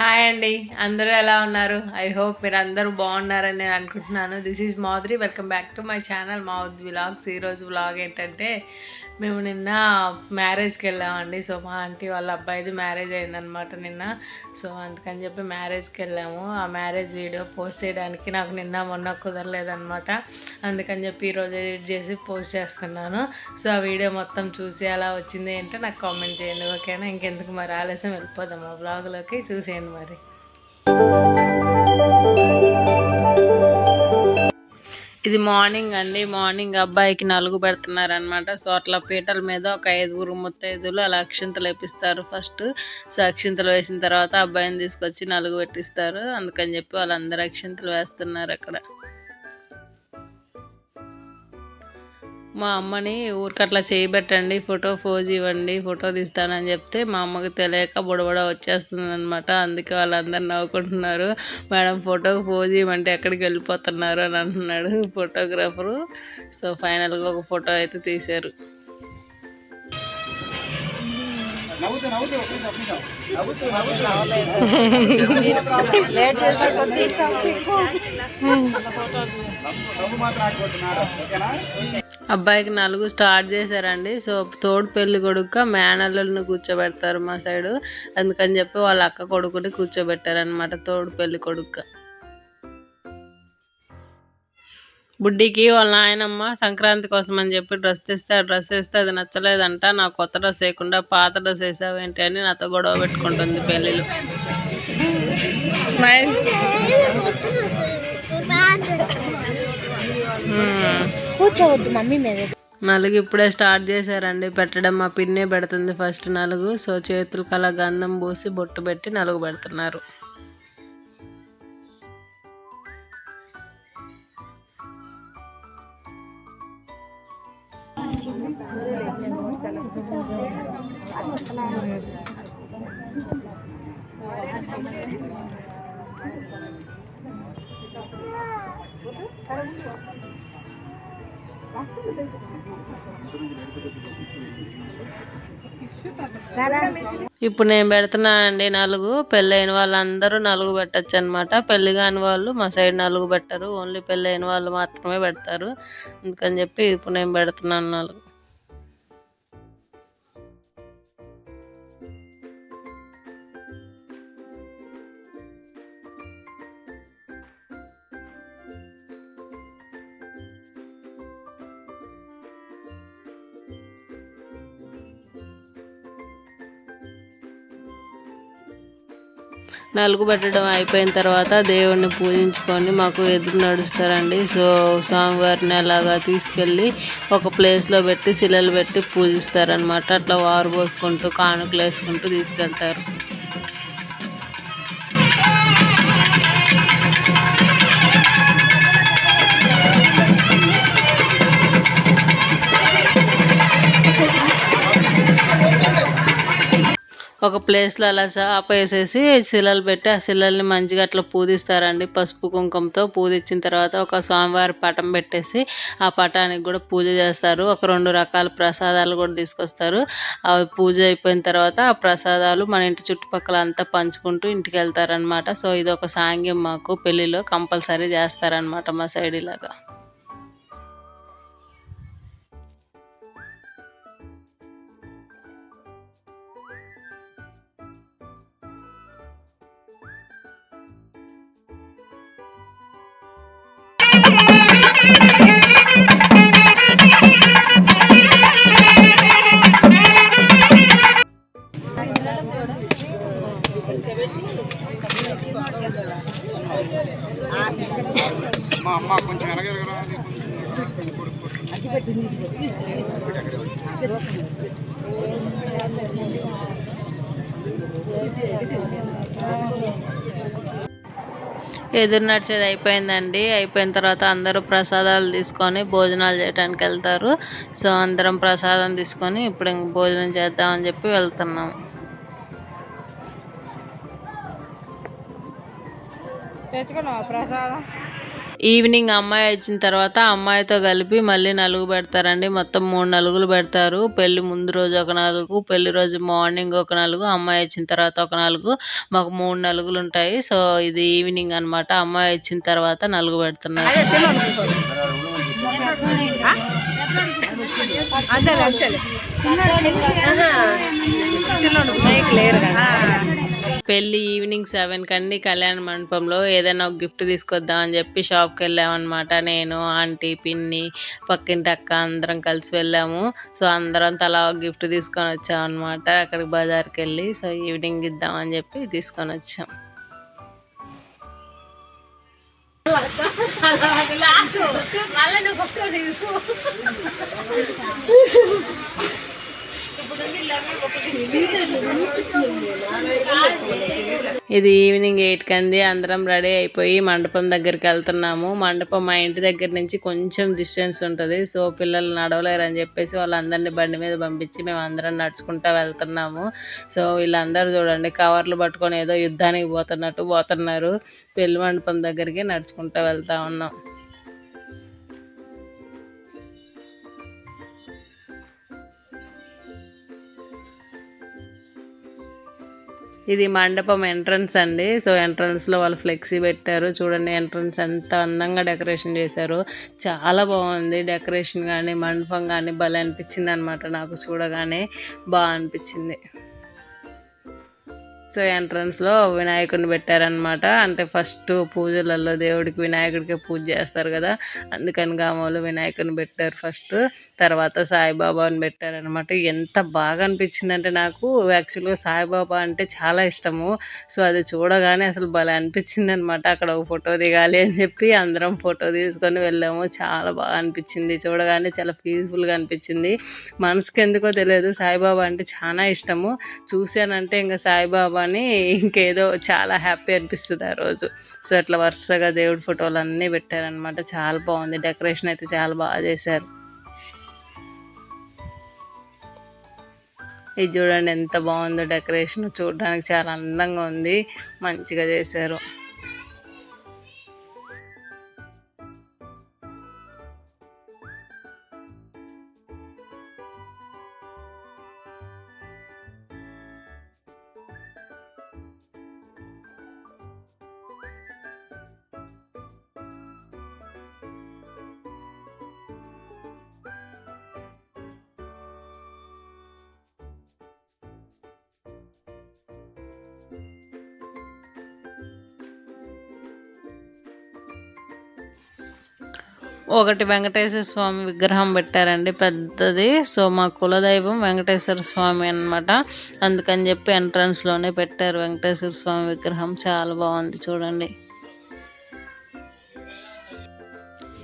Hi అండి. అందరూ ఎలా ఉన్నారు? ఐ హోప్ మీరు అందరూ బాగున్నారని నేను అనుకుంటున్నాను. This is Madhuri. Welcome back to my channel Madhuri vlogs ఈరోజు వ్లాగ్ ఏంటంటే మేము నిన్న మ్యారేజ్కి వెళ్ళామండి. సో మా ఆంటీ వాళ్ళ అబ్బాయిది మ్యారేజ్ అయిందనమాట నిన్న. సో అందుకని చెప్పి మ్యారేజ్కి వెళ్ళాము. ఆ మ్యారేజ్ వీడియో పోస్ట్ చేయడానికి నాకు నిన్న మొన్న కుదరలేదనమాట అందుకని చెప్పి ఈరోజు ఎడిట్ చేసి పోస్ట్ చేస్తున్నాను. సో ఆ వీడియో మొత్తం చూసి అలా వచ్చింది ఏంటంటే నాకు కామెంట్ చేయండి ఓకేనా? ఇంకెందుకు మరి ఆలస్యం? వెళ్ళిపోదాం ఆ బ్లాగ్లోకి. చూసేయండి మరి. ఇది మార్నింగ్ అండి. మార్నింగ్ అబ్బాయికి నలుగు పెడుతున్నారు అనమాట సో అట్లా పీటల మీద ఒక ఐదుగురు ముత్తైదులు అలా అక్షింతలు వేపిస్తారు. ఫస్ట్ సో అక్షింతలు వేసిన తర్వాత అబ్బాయిని తీసుకొచ్చి నలుగు పెట్టిస్తారు. అందుకని చెప్పి వాళ్ళందరూ అక్షింతలు వేస్తున్నారు అక్కడ. మా అమ్మని ఊరికట్లా చేయబెట్టండి ఫోటో ఫోజ్ ఇవ్వండి ఫోటో తీస్తానని చెప్తే మా అమ్మకి తెలియక బుడబుడ వచ్చేస్తుంది అనమాట అందుకే వాళ్ళందరూ నవ్వుకుంటున్నారు. మేడం ఫోటోకి పోజ్ ఇవ్వమంటే ఎక్కడికి వెళ్ళిపోతున్నారు? అని అంటున్నాడు ఫోటోగ్రాఫరు. సో ఫైనల్గా ఒక ఫోటో అయితే తీశారు. లేట్ చేసే కొద్దీ అబ్బాయికి నలుగు స్టార్ట్ చేశారండి. సో తోడు పెళ్ళి కొడుక మేనల్లుని కూర్చోబెడతారు మా సైడు. అందుకని చెప్పి వాళ్ళ అక్క కొడుకుని కూర్చోబెట్టారనమాట తోడు పెళ్ళి కొడుక. బుడ్డికి వాళ్ళ నాయనమ్మ సంక్రాంతి కోసం అని చెప్పి డ్రెస్ తెస్తే ఆ డ్రెస్ వేస్తే అది నచ్చలేదంట. నాకు కొత్త డ్రెస్ వేయకుండా పాత డ్రెస్ వేసావేంటి అని నాతో గొడవ పెట్టుకుంటుంది పెళ్ళిలో. స్మైల్. కూర్చోవద్దు మమ్మీ మీద. నలుగు ఇప్పుడే స్టార్ట్ చేశారండి. పెట్టడం మా పిన్నే పెడుతుంది ఫస్ట్ నలుగు. సో చేతులకు అలా గంధం పూసి బొట్టు పెట్టి నలుగు పెడుతున్నారు. ఇప్పుడు నేను పెడుతున్నానండి నలుగు. పెళ్ళైన వాళ్ళందరూ నలుగు పెట్టచ్చు అనమాట పెళ్ళి కాని వాళ్ళు మా సైడ్ నలుగు పెట్టరు. ఓన్లీ పెళ్ళైన వాళ్ళు మాత్రమే పెడతారు. అందుకని చెప్పి ఇప్పుడు నేను పెడుతున్నాను నలుగు. నలుగు పెట్టడం అయిపోయిన తర్వాత దేవుణ్ణి పూజించుకొని మాకు ఎదురు నడుస్తారండి. సో స్వామివారిని అలాగా తీసుకెళ్ళి ఒక ప్లేస్లో పెట్టి శిలలు పెట్టి పూజిస్తారనమాట అట్లా వారు పోసుకుంటూ కానుకలు వేసుకుంటూ తీసుకెళ్తారు. ఒక ప్లేస్లో అలా చాప వేసేసి శిలలు పెట్టి ఆ శిలల్ని మంచిగా అట్లా పూజిస్తారండి. పసుపు కుంకుమతో పూజించిన తర్వాత ఒక స్వామివారి పటం పెట్టేసి ఆ పటానికి కూడా పూజ చేస్తారు. ఒక రెండు రకాల ప్రసాదాలు కూడా తీసుకొస్తారు. అవి పూజ అయిపోయిన తర్వాత ఆ ప్రసాదాలు మన ఇంటి చుట్టుపక్కల అంతా పంచుకుంటూ ఇంటికి వెళ్తారనమాట సో ఇది ఒక సాంగ్యం మాకు పెళ్ళిలో కంపల్సరీ చేస్తారనమాట మా సైడ్ ఇలాగా. ఎదురు నడిచేది అయిపోయిందండి. అయిపోయిన తర్వాత అందరూ ప్రసాదాలు తీసుకొని భోజనాలు చేయడానికి వెళ్తారు. సో అందరం ప్రసాదం తీసుకొని ఇప్పుడు ఇంక భోజనం చేద్దామని చెప్పి వెళ్తున్నాం. తెచ్చుకున్నావా ప్రసాదం? ఈవినింగ్ అమ్మాయి వచ్చిన తర్వాత అమ్మాయితో కలిపి మళ్ళీ నలుగు పెడతారండి. మొత్తం మూడు నలుగులు పెడతారు. పెళ్ళి ముందు రోజు ఒక నలుగు పెళ్ళి రోజు మార్నింగ్ ఒక నలుగు అమ్మాయి వచ్చిన తర్వాత ఒక నలుగు. మాకు మూడు నలుగులు ఉంటాయి. సో ఇది ఈవినింగ్ అన్నమాట. అమ్మాయి వచ్చిన తర్వాత నలుగు పెడుతున్నారు. పెళ్ళి ఈవినింగ్ సెవెన్ కండి కళ్యాణ మండపంలో ఏదైనా ఒక గిఫ్ట్ తీసుకొద్దాం అని చెప్పి షాప్కి వెళ్ళామన్నమాట. నేను ఆంటీ పిన్ని పక్కింటి అక్క అందరం కలిసి వెళ్ళాము. సో అందరం తలా ఒక గిఫ్ట్ తీసుకొని వచ్చాం అనమాట అక్కడికి బజార్కి వెళ్ళి సో ఈవినింగ్ ఇద్దామని చెప్పి తీసుకొని వచ్చాం. ఇది ఈవినింగ్ ఎయిట్ కంది. అందరం రెడీ అయిపోయి మండపం దగ్గరికి వెళ్తున్నాము. మండపం మా ఇంటి దగ్గర నుంచి కొంచెం డిస్టెన్స్ ఉంటుంది. సో పిల్లలు నడవలేరు అని చెప్పేసి వాళ్ళందరినీ బండి మీద పంపించి మేము అందరం నడుచుకుంటా వెళ్తున్నాము. సో వీళ్ళందరూ చూడండి కవర్లు పట్టుకొని ఏదో యుద్ధానికి పోతున్నట్టు పోతున్నారు. పెళ్ళి మండపం దగ్గరికి నడుచుకుంటూ వెళ్తా ఉన్నాం. ఇది మండపం ఎంట్రన్స్ అండి. సో ఎంట్రన్స్లో వాళ్ళు ఫ్లెక్సీ పెట్టారు. చూడండి ఎంట్రన్స్ ఎంత అందంగా డెకరేషన్ చేశారు. చాలా బాగుంది డెకరేషన్ కానీ మండపం కానీ భలే అనిపించింది అనమాట నాకు చూడగానే. బాగా అనిపించింది. సో ఎంట్రన్స్లో వినాయకుడిని పెట్టారనమాట అంటే ఫస్ట్ పూజలలో దేవుడికి వినాయకుడికి పూజ చేస్తారు కదా. అందుకని గామోలు వినాయకుడిని పెట్టారు ఫస్ట్. తర్వాత సాయిబాబాని పెట్టారనమాట ఎంత బాగా అనిపించింది అంటే నాకు. యాక్చువల్గా సాయిబాబా అంటే చాలా ఇష్టము. సో అది చూడగానే అసలు భలే అనిపించింది అనమాట అక్కడ ఒక ఫోటో దిగాలి అని చెప్పి అందరం ఫోటో తీసుకొని వెళ్ళాము. చాలా బాగా అనిపించింది. చూడగానే చాలా పీస్ఫుల్గా అనిపించింది. మనసుకి ఎందుకో తెలియదు. సాయిబాబా అంటే చాలా ఇష్టము. చూశానంటే ఇంకా సాయిబాబా అని ఇంకేదో చాలా హ్యాపీ అనిపిస్తుంది ఆ రోజు. సో అట్లా వరుసగా దేవుడి ఫోటోలు అన్నీ పెట్టారనమాట. చాలా బాగుంది. డెకరేషన్ అయితే చాలా బాగా చేశారు. ఇది చూడండి ఎంత బాగుందో డెకరేషన్. చూడడానికి చాలా అందంగా ఉంది. మంచిగా చేశారు. ఒకటి వెంకటేశ్వర స్వామి విగ్రహం పెట్టారండి పెద్దది. సో మా కులదైవం వెంకటేశ్వర స్వామి అన్నమాట. అందుకని చెప్పి ఎంట్రన్స్లోనే పెట్టారు వెంకటేశ్వర స్వామి విగ్రహం. చాలా బాగుంది చూడండి.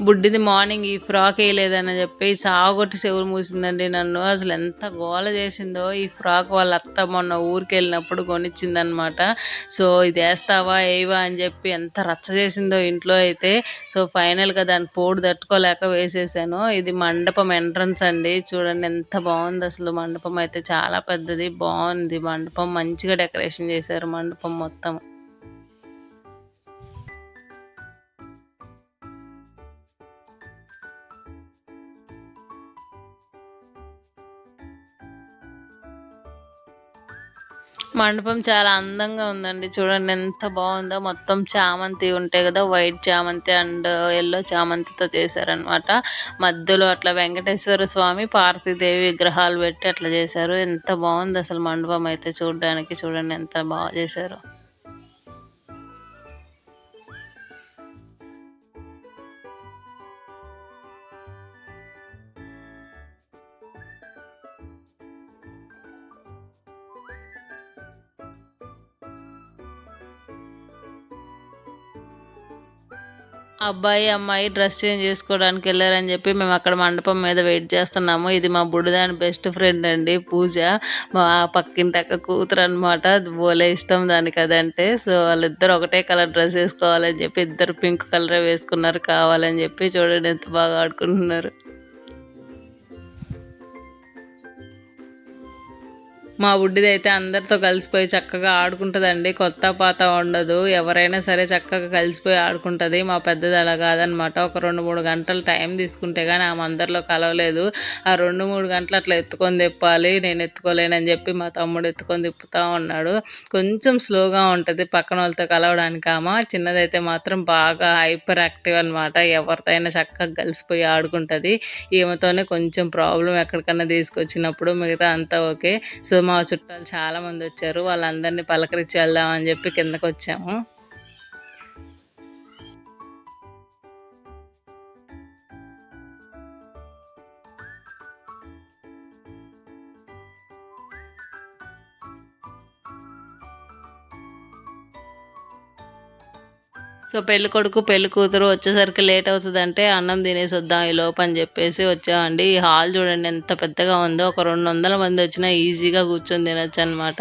బుడ్డిది మార్నింగ్ ఈ ఫ్రాక్ వేయలేదని చెప్పి సాగొట్టి చెవులు మూసిందండి నన్ను. అసలు ఎంత గోల చేసిందో ఈ ఫ్రాక్ వాళ్ళ అత్త మొన్న ఊరికి వెళ్ళినప్పుడు కొనిచ్చిందనమాట సో ఇది వేస్తావా వేయవా? అని చెప్పి ఎంత రచ్చ చేసిందో ఇంట్లో అయితే. సో ఫైనల్గా దాని పోడు తట్టుకోలేక వేసేసాను. ఇది మండపం ఎంట్రన్స్ అండి. చూడండి ఎంత బాగుంది అసలు మండపం అయితే. చాలా పెద్దది బాగుంది మండపం. మంచిగా డెకరేషన్ చేశారు మండపం మొత్తం. మండపం చాలా అందంగా ఉందండి. చూడండి ఎంత బాగుందో. మొత్తం చామంతి ఉంటాయి కదా వైట్ చామంతి అండ్ ఎల్లో చామంతితో చేశారనమాట మధ్యలో అట్లా వెంకటేశ్వర స్వామి పార్వతీదేవి విగ్రహాలు పెట్టి అట్లా చేశారు. ఎంత బాగుంది అసలు మండపం అయితే చూడడానికి. చూడండి ఎంత బాగా చేశారు. అబ్బాయి అమ్మాయి డ్రెస్ చేంజ్ చేసుకోవడానికి వెళ్ళారని చెప్పి మేము అక్కడ మండపం మీద వెయిట్ చేస్తున్నాము. ఇది మా బుడిదాని బెస్ట్ ఫ్రెండ్ అండి పూజ. మా పక్కింటి అక్క కూతురు అనమాట బోలే ఇష్టం దానికి అదంటే సో వాళ్ళిద్దరు ఒకటే కలర్ డ్రెస్ వేసుకోవాలని చెప్పి ఇద్దరు పింక్ కలర్ వేసుకున్నారు కావాలని చెప్పి చూడండి ఎంత బాగా ఆడుకుంటున్నారు. మా బుడ్డిది అయితే అందరితో కలిసిపోయి చక్కగా ఆడుకుంటుందండి. కొత్త పాత ఉండదు. ఎవరైనా సరే చక్కగా కలిసిపోయి ఆడుకుంటుంది. మా పెద్దది అలా కాదనమాట. ఒక రెండు మూడు గంటలు టైం తీసుకుంటే కానీ ఆమె అందరిలో కలవలేదు. ఆ రెండు మూడు గంటలు అట్లా ఎత్తుకొని తిప్పాలి. నేను ఎత్తుకోలేనని చెప్పి మా తమ్ముడు ఎత్తుకొని తిప్పుతూ ఉన్నాడు. కొంచెం స్లోగా ఉంటుంది పక్కన వాళ్ళతో కలవడానికి ఆమె. చిన్నదైతే మాత్రం బాగా హైపర్ యాక్టివ్ అనమాట ఎవరితో అయినా చక్కగా కలిసిపోయి ఆడుకుంటుంది. ఈమెతోనే కొంచెం ప్రాబ్లం ఎక్కడికన్నా తీసుకొచ్చినప్పుడు మిగతా అంతా ఓకే. సో మా చుట్టాలు చాలా మంది వచ్చారు. వాళ్ళందరినీ పలకరించి వెళ్దామని చెప్పి కిందకు వచ్చాము సో పెళ్ళి కొడుకు పెళ్ళి కూతురు వచ్చేసరికి లేట్ అవుతుందంటే అన్నం తినేసి వద్దాం ఈ లోపని చెప్పేసి వచ్చామండి. ఈ హాల్ చూడండి ఎంత పెద్దగా ఉందో. ఒక రెండు వందల మంది వచ్చినా ఈజీగా కూర్చొని తినొచ్చు అనమాట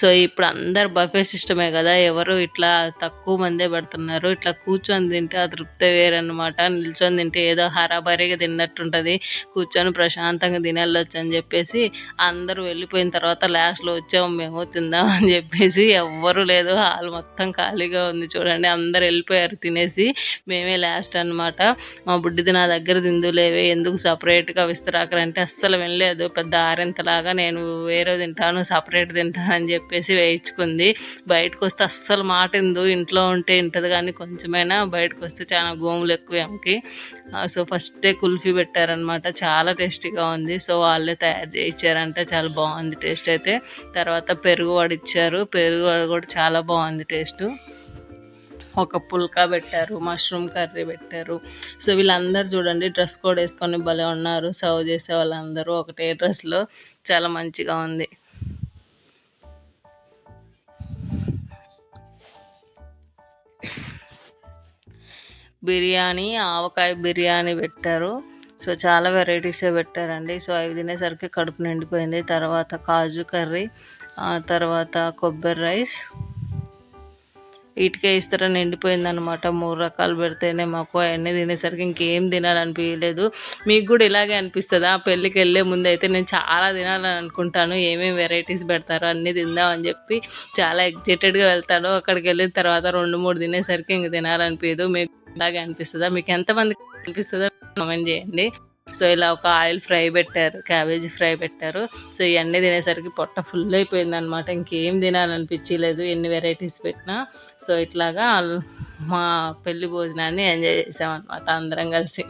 సో ఇప్పుడు అందరు బఫే సిస్టమే కదా. ఎవరు ఇట్లా తక్కువ మందే పెడుతున్నారు. ఇట్లా కూర్చొని తింటే ఆ తృప్తి వేరనమాట నిల్చొని తింటే ఏదో హరాబరీగా తిన్నట్టుంటుంది. కూర్చొని ప్రశాంతంగా తినెళ్ళొచ్చు అని చెప్పేసి అందరూ వెళ్ళిపోయిన తర్వాత లాస్ట్లో వచ్చాము మేము తిందాం అని చెప్పేసి ఎవ్వరూ లేదు. హాల్ మొత్తం ఖాళీగా ఉంది చూడండి. అందరు వెళ్ళిపోయారు తినేసి మేమే లాస్ట్ అనమాట మా బుడ్డిది నా దగ్గర తిందులేవే ఎందుకు సపరేట్గా విస్తరాకరంటే అస్సలు వినలేదు. పెద్ద ఆరింతలాగా నేను వేరే తింటాను సపరేట్ తింటానని చెప్పేసి వేయించుకుంది. బయటకు వస్తే అస్సలు మాట ఇందు. ఇంట్లో ఉంటే ఇంటది కానీ కొంచెమైనా బయటకు వస్తే చాలా గోములు ఎక్కువ ఆమెకి. సో ఫస్టే కుల్ఫీ పెట్టారనమాట చాలా టేస్టీగా ఉంది. సో వాళ్ళే తయారు చేయించారంట. చాలా బాగుంది టేస్ట్ అయితే. తర్వాత పెరుగు వడిచ్చారు. పెరుగు వడ కూడా చాలా బాగుంది టేస్ట్. ఒక పుల్కా పెట్టారు మష్రూమ్ కర్రీ పెట్టారు. సో వీళ్ళందరూ చూడండి డ్రెస్ కోడ్ వేసుకొని భలే ఉన్నారు. సర్వ్ చేసే వాళ్ళందరూ ఒకటే డ్రెస్లో చాలా మంచిగా ఉంది. బిర్యానీ ఆవకాయ బిర్యానీ పెట్టారు. సో చాలా వెరైటీసే పెట్టారండి. సో అవి తినేసరికి కడుపు నిండిపోయింది. తర్వాత కాజు కర్రీ ఆ తర్వాత కొబ్బరి రైస్ ఇటుకే ఇస్తారా నిండిపోయింది అనమాట మూడు రకాలు పెడితేనే మాకు అవన్నీ తినేసరికి ఇంకేం తినాలనిపించలేదు మీకు కూడా ఇలాగే అనిపిస్తుందా? పెళ్ళికి వెళ్ళే ముందు అయితే నేను చాలా తినాలని అనుకుంటాను. ఏమేమి వెరైటీస్ పెడతారో అన్నీ తిందాం అని చెప్పి చాలా ఎగ్జైటెడ్గా వెళ్తాను. అక్కడికి వెళ్ళిన తర్వాత రెండు మూడు తినేసరికి ఇంక తినాలనిపించదు మీకు ఇలాగే అనిపిస్తుందా? మీకు ఎంతమంది అనిపిస్తుందో కామెంట్ చేయండి. సో ఇలా ఒక ఆయిల్ ఫ్రై పెట్టారు క్యాబేజీ ఫ్రై పెట్టారు. సో ఇవన్నీ తినేసరికి పొట్ట ఫుల్ అయిపోయింది అనమాట ఇంకేం తినాలనిపించలేదు ఎన్ని వెరైటీస్ పెట్టినా. సో ఇట్లాగా మా పెళ్ళి భోజనాన్ని ఎంజాయ్ చేసామన్నమాట అందరం కలిసి.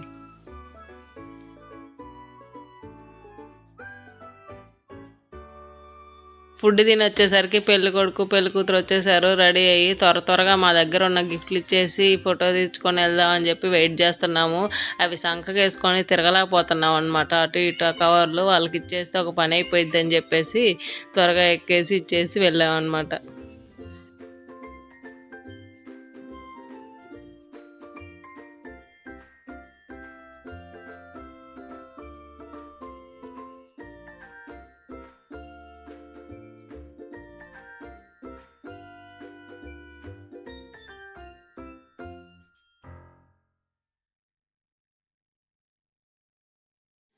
ఫుడ్ తిని వచ్చేసరికి పెళ్ళి కొడుకు పెళ్ళి కూతురు వచ్చేసారు రెడీ అయ్యి త్వర త్వరగా మా దగ్గర ఉన్న గిఫ్ట్లు ఇచ్చేసి ఫోటో తీసుకొని వెళ్దాం అని చెప్పి వెయిట్ చేస్తున్నాము. అవి సంకకేసుకొని తిరగలేకపోతున్నాం అనమాట అటు ఇటు కవర్లు వాళ్ళకి ఇచ్చేస్తే ఒక పని అయిపోయింది అని చెప్పేసి త్వరగా ఎక్కేసి ఇచ్చేసి వెళ్ళామన్నమాట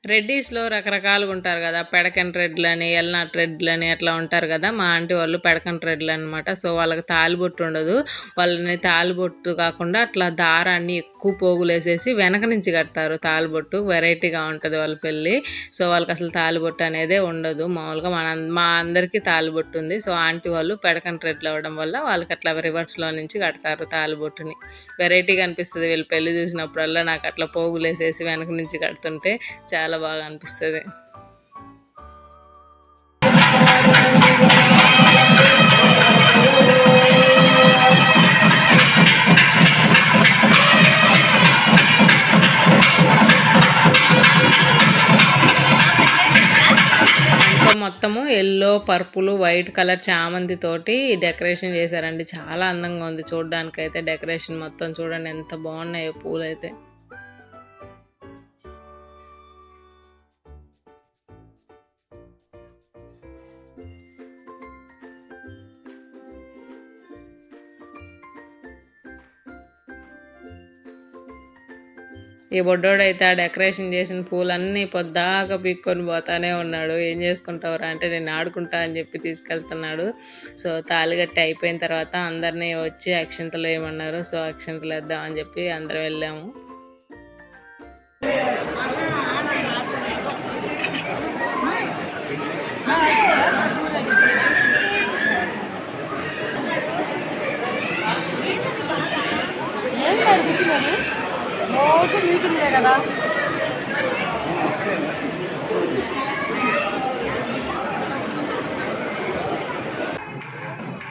రెడ్డీస్లో రకరకాలుగా ఉంటారు కదా పెడకన్ రెడ్లని ఎల్నాట్ రెడ్లని అట్లా ఉంటారు కదా మా ఆంటీ వాళ్ళు పెడకన్ రెడ్లు అనమాట సో వాళ్ళకి తాలిబొట్టు ఉండదు. వాళ్ళని తాలిబొట్టు కాకుండా అట్లా దారాన్ని ఎక్కువ పోగులేసేసి వెనక నుంచి కడతారు తాలిబొట్టు. వెరైటీగా ఉంటుంది వాళ్ళ పెళ్ళి. సో వాళ్ళకి అసలు తాలిబొట్టు అనేదే ఉండదు. మామూలుగా మన మా అందరికీ తాలిబొట్టు ఉంది. సో ఆంటీ వాళ్ళు పెడకన్ రెడ్లు అవ్వడం వల్ల వాళ్ళకి అట్లా రివర్స్లో నుంచి కడతారు తాలిబొట్టుని. వెరైటీగా అనిపిస్తుంది వీళ్ళు పెళ్ళి చూసినప్పుడల్లా నాకు అట్లా పోగులేసేసి వెనక నుంచి కడుతుంటే చాలా బాగా అనిపిస్తుంది. మొత్తము ఎల్లో పర్పుల్ వైట్ కలర్ చామంతి తోటి డెకరేషన్ చేశారండి. చాలా అందంగా ఉంది. చూడడానికి అయితే డెకరేషన్ మొత్తం చూడండి ఎంత బాగున్నాయో పూలైతే. ఈ బొడ్డోడైతే ఆ డెకరేషన్ చేసిన పూలన్నీ పొద్దాక పీక్కొని పోతానే ఉన్నాడు. ఏం చేసుకుంటావురా అంటే నేను ఆడుకుంటా అని చెప్పి తీసుకెళ్తున్నాడు. సో తాలిగట్టి అయిపోయిన తర్వాత అందరినీ వచ్చి అక్షింతలు వేయమన్నారు సో అక్షింతలు వేద్దామని చెప్పి అందరం వెళ్ళాము.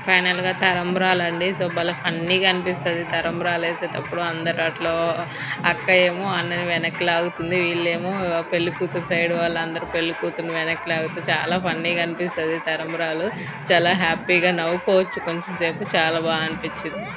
ఫైనల్గా తరంబురాలండి అండి సో భలే ఫన్నీగా అనిపిస్తుంది. తరంబురాలు వేసేటప్పుడు అందరు అట్లా అక్క ఏమో అన్నని వెనక్కి లాగుతుంది. వీళ్ళేమో పెళ్ళి కూతురు సైడ్ వాళ్ళందరూ పెళ్ళి కూతురు వెనక్కి లాగుతూ చాలా ఫన్నీగా అనిపిస్తుంది తరంబురాలు చాలా హ్యాపీగా నవ్వుకోవచ్చు కొంచెం సేపు. చాలా బాగా అనిపించింది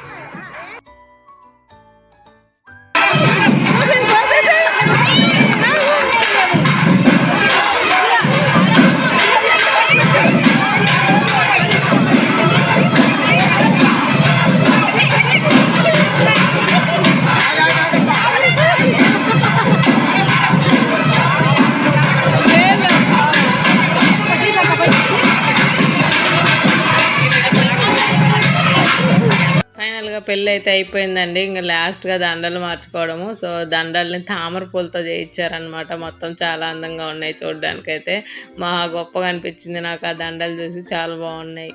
పెళ్ళి అయితే అయిపోయిందండి. ఇంకా లాస్ట్గా దండలు మార్చుకోవడము. సో దండల్ని తామర పూలతో చేయించారనమాట మొత్తం చాలా అందంగా ఉన్నాయి చూడడానికైతే. మా గొప్పగా అనిపించింది నాకు ఆ దండలు చూసి. చాలా బాగున్నాయి.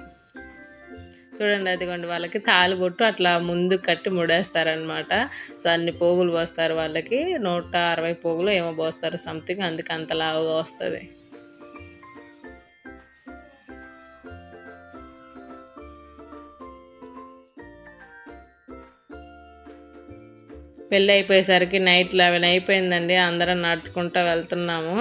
చూడండి అదిగోండి వాళ్ళకి తాలిబొట్టు అట్లా ముందు కట్టి ముడేస్తారనమాట సో అన్ని పోగులు పోస్తారు వాళ్ళకి. నూట అరవై పోగులు ఏమో పోస్తారు సంథింగ్. అందుకే అంత లావుగా వస్తుంది. పెళ్ళి అయిపోయేసరికి నైట్ లెవెన్ అయిపోయిందండి. అందరం నడుచుకుంటూ వెళ్తున్నాము.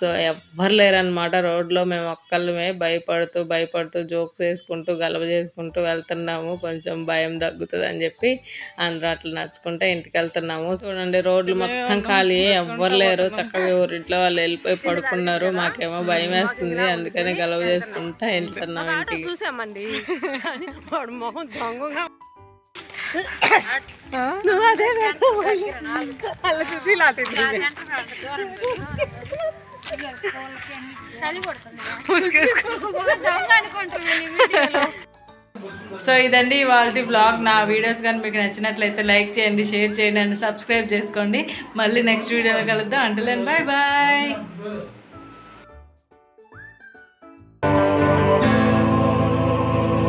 సో ఎవ్వరు లేరనమాట రోడ్లో. మేము ఒక్కళ్ళమే భయపడుతూ భయపడుతూ జోక్స్ వేసుకుంటూ గలవ చేసుకుంటూ వెళ్తున్నాము. కొంచెం భయం తగ్గుతుంది అని చెప్పి అందరూ అట్లా నడుచుకుంటూ ఇంటికి వెళ్తున్నాము. చూడండి రోడ్లు మొత్తం ఖాళీ. ఎవ్వరు లేరు. చక్కగా ఎవరింట్లో వాళ్ళు వెళ్ళిపోయి పడుకున్నారు. మాకేమో భయం వేస్తుంది. అందుకని గలవ చేసుకుంటూ వెళ్తున్నాం ఇంటికి. నువ్వు అదే వాళ్ళ చూసి ఇలా సో ఇదండి ఇవాళ బ్లాగ్ నా వీడియోస్ కానీ మీకు నచ్చినట్లయితే లైక్ చేయండి షేర్ చేయండి అండ్ సబ్స్క్రైబ్ చేసుకోండి. మళ్ళీ నెక్స్ట్ వీడియోలో కలుద్దాం. అంటే బాయ్ బాయ్